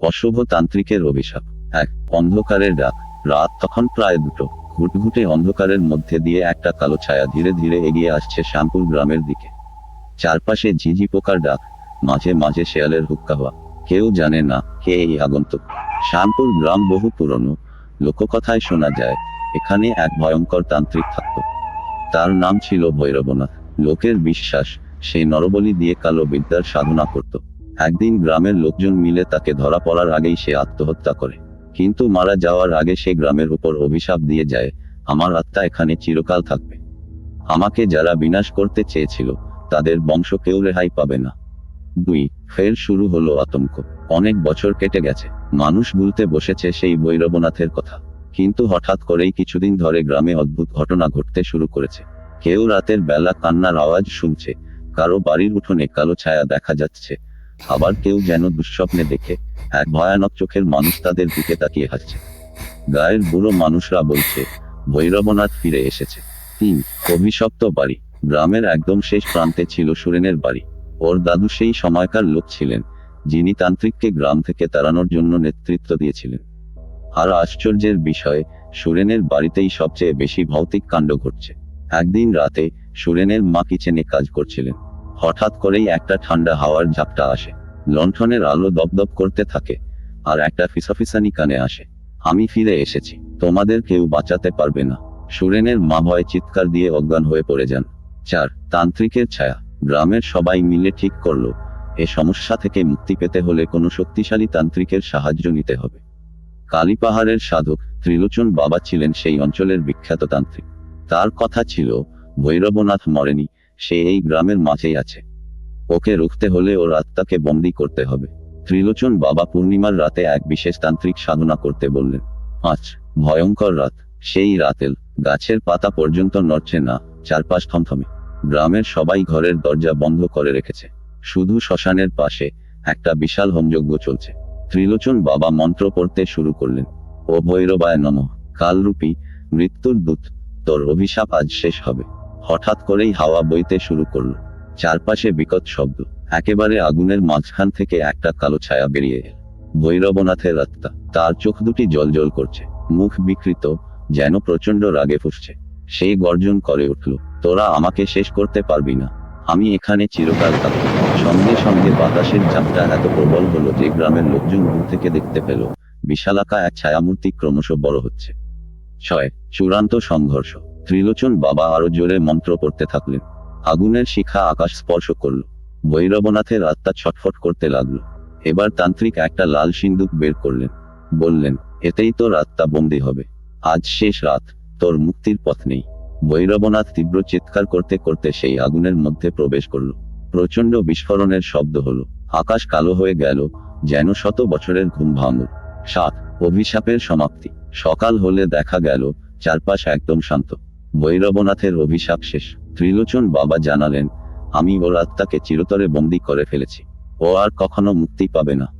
অশুভ তান্ত্রিকের অভিশাপ। এক, অন্ধকারের ডাক। রাত তখন প্রায় দুটো। ঘুটঘুটে অন্ধকারের মধ্যে দিয়ে একটা কালো ছায়া ধীরে ধীরে এগিয়ে আসছে শ্যামপুর গ্রামের দিকে। চারপাশে ঝিঝি পোকার ডাক, মাঝে মাঝে শেয়ালের হুক্কা হওয়া। কেউ জানে না কে এই আগন্তুক। শ্যামপুর গ্রাম বহু পুরনো। লোককথায় শোনা যায়, এখানে এক ভয়ঙ্কর তান্ত্রিক থাকত। তার নাম ছিল ভৈরবনাথ। লোকের বিশ্বাস, সেই নরবলি দিয়ে কালো বিদ্যার সাধনা করত। একদিন গ্রামের লোকজন মিলে তাকে ধরা পড়ার আগেই সে আত্মহত্যা করে। কিন্তু মারা যাওয়ার আগে সে গ্রামের উপর অভিশাপ দিয়ে যায়, আমার আত্মা এখানে চিরকাল থাকবে। আমাকে যারা বিনাশ করতে চেয়েছিল, তাদের বংশ কেউ রেহাই পাবে না। দুই, ফের শুরু হলো আতঙ্ক। অনেক বছর কেটে গেছে। মানুষ ভুলতে বসেছে সেই ভৈরবনাথের কথা। কিন্তু হঠাৎ করেই কিছুদিন ধরে গ্রামে অদ্ভুত ঘটনা ঘটতে শুরু করেছে। কেউ রাতের বেলা কান্নার আওয়াজ শুনছে। কারও বাড়ির উঠোনে কালো ছায়া দেখা যাচ্ছে। আবার কেউ যেন দুঃস্বপ্নে দেখে এক ভয়ানক চোখের মানুষ তাদের দিকে তাকিয়ে হাসছে। গায়ের বুড়ো মানুষরা বলছে, ভৈরবনাথ ফিরে এসেছে। তিন, অভিশপ্ত বাড়ি। গ্রামের একদম শেষ প্রান্তে ছিল সুরেনের বাড়ি। ওর দাদু সেই সময়কার লোক ছিলেন, যিনি তান্ত্রিককে গ্রাম থেকে তাড়ানোর জন্য নেতৃত্ব দিয়েছিলেন। আর আশ্চর্যের বিষয়ে, সুরেনের বাড়িতেই সবচেয়ে বেশি ভৌতিক কাণ্ড ঘটছে। একদিন রাতে সুরেনের মা কিচেনে কাজ করছিলেন। হঠাৎ করেই একটা ঠান্ডা হাওয়ার ঝাপটা আসে। লণ্ঠনের আলো দপদপ করতে থাকে, আর একটা ফিসাফিসানি কানে আসে। আমি ফিরে এসেছি। তোমাদের কেউ বাঁচাতে পারবে না। সুরেনের মা ভয় চিৎকার দিয়ে অজ্ঞান হয়ে পড়ে যান। চার, তান্ত্রিকের ছায়া। গ্রামের সবাই মিলে ঠিক করল, এ সমস্যা থেকে মুক্তি পেতে হলে কোনো শক্তিশালী তান্ত্রিকের সাহায্য নিতে হবে। কালীপাহাড়ের সাধক ত্রিলোচন বাবা ছিলেন সেই অঞ্চলের বিখ্যাত তান্ত্রিক। তার কথা ছিল, ভৈরবনাথ মরেনি সে এই গ্রামের মাঝেই আছে। ওকে রুখতে হলে ওর আত্মাকে বন্দি করতে হবে। ত্রিলোচন বাবা পূর্ণিমার রাতে এক বিশেষ তান্ত্রিক সাধনা করতে বললেন পাঁচ ভয়ঙ্কর রাত। সেই রাতেল গাছের পাতা পর্যন্ত নড়ছে না, চারপাশ থমথমে। গ্রামের সবাই ঘরের দরজা বন্ধ করে রেখেছে। শুধু শ্মশানের পাশে একটা বিশাল হোমযজ্ঞ চলছে। ত্রিলোচন বাবা মন্ত্র পড়তে শুরু করলেন, ও ভৈরবায় নম। কালরূপী মৃত্যুর দূত, তোর অভিশাপ আজ শেষ হবে। হঠাৎ করেই হাওয়া বইতে শুরু করল। চারপাশে বিকট শব্দ। একেবারে আগুনের মাঝখান থেকে একটা কালো ছায়া বেরিয়ে এল। ভৈরবনাথের আত্মা তার চোখ দুটি জল করছে। মুখ বিকৃত, যেন প্রচণ্ড রাগে ফুসছে। সেই গর্জন করে উঠল, তোরা আমাকে শেষ করতে পারবি না। আমি এখানে চিরকাল থাকব। সঙ্গে সঙ্গে বাতাসের ঝাপটা এত প্রবল হলো যে গ্রামের লোকজন দূর থেকে দেখতে পেল বিশালাকা এক ছায়ামূর্তি ক্রমশ বড় হচ্ছে। ছয়, চূড়ান্ত সংঘর্ষ। ত্রিলোচন বাবা আরও জোরে মন্ত্র পড়তে থাকলেন। আগুনের শিখা আকাশ স্পর্শ করল। ভৈরবনাথের আত্মা ছটফট করতে লাগল। এবার তান্ত্রিক একটা লাল সিন্দুক বের করলেন। বললেন, এতেই তোর আত্মা বন্দী হবে। আজ শেষ রাত, তোর মুক্তির পথ নেই। ভৈরবনাথ তীব্র চিৎকার করতে করতে সেই আগুনের মধ্যে প্রবেশ করল। প্রচণ্ড বিস্ফোরণের শব্দ হলো। আকাশ কালো হয়ে গেল, যেন শত বছরের ঘুম ভাঙল। সাত, অভিশাপের সমাপ্তি। সকাল হলে দেখা গেল, চারপাশ একদম শান্ত। ভৈরবনাথের অভিশাপ শেষ। ত্রিলোচন বাবা জানালেন, আমি ওর আত্মাকে চিরতরে বন্দি করে ফেলেছি। ও আর কখনো মুক্তি পাবে না।